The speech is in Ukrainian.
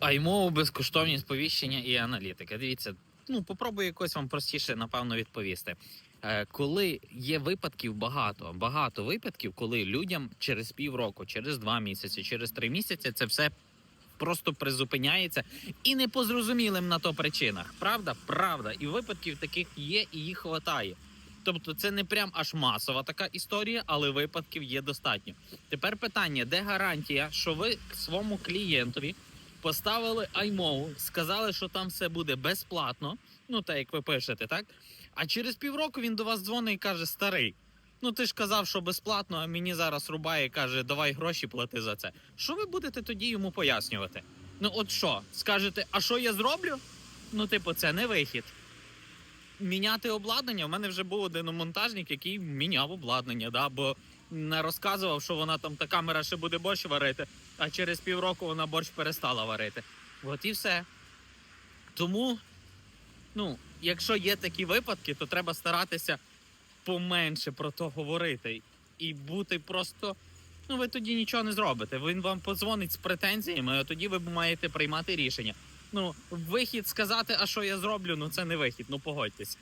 iMovie, безкоштовні сповіщення і аналітика. Дивіться, ну попробую якось вам простіше, напевно, відповісти. Е, Коли є випадків багато, багато випадків, коли людям через півроку, через два місяці, через три місяці це все просто призупиняється і не по зрозумілим на то причинах. Правда? Правда. І випадків таких є, і їх хватає. Тобто це не прям аж масова така історія, але випадків є достатньо. Тепер питання: де гарантія, що ви своєму клієнтові поставили iMovie, сказали, що там все буде безплатно, ну так як ви пишете, так? А через півроку він до вас дзвонить і каже: Старий, ну ти ж казав, що безплатно, а мені зараз рубає і каже, давай гроші плати за це. Що ви будете тоді йому пояснювати? Ну, от що, скажете, а що я зроблю? Ну, типу, це не вихід. Міняти обладнання. У мене вже був один монтажник, який міняв обладнання, да, бо не розказував, що вона там та камера ще буде борщ варити, а через півроку вона борщ перестала варити. От і все. Тому, ну, якщо є такі випадки, то треба старатися поменше про то говорити і бути просто. Ну, ви тоді нічого не зробите. Він вам подзвонить з претензіями, а тоді ви маєте приймати рішення. Ну, вихід сказати, а що я зроблю, ну це не вихід, ну погодьтесь.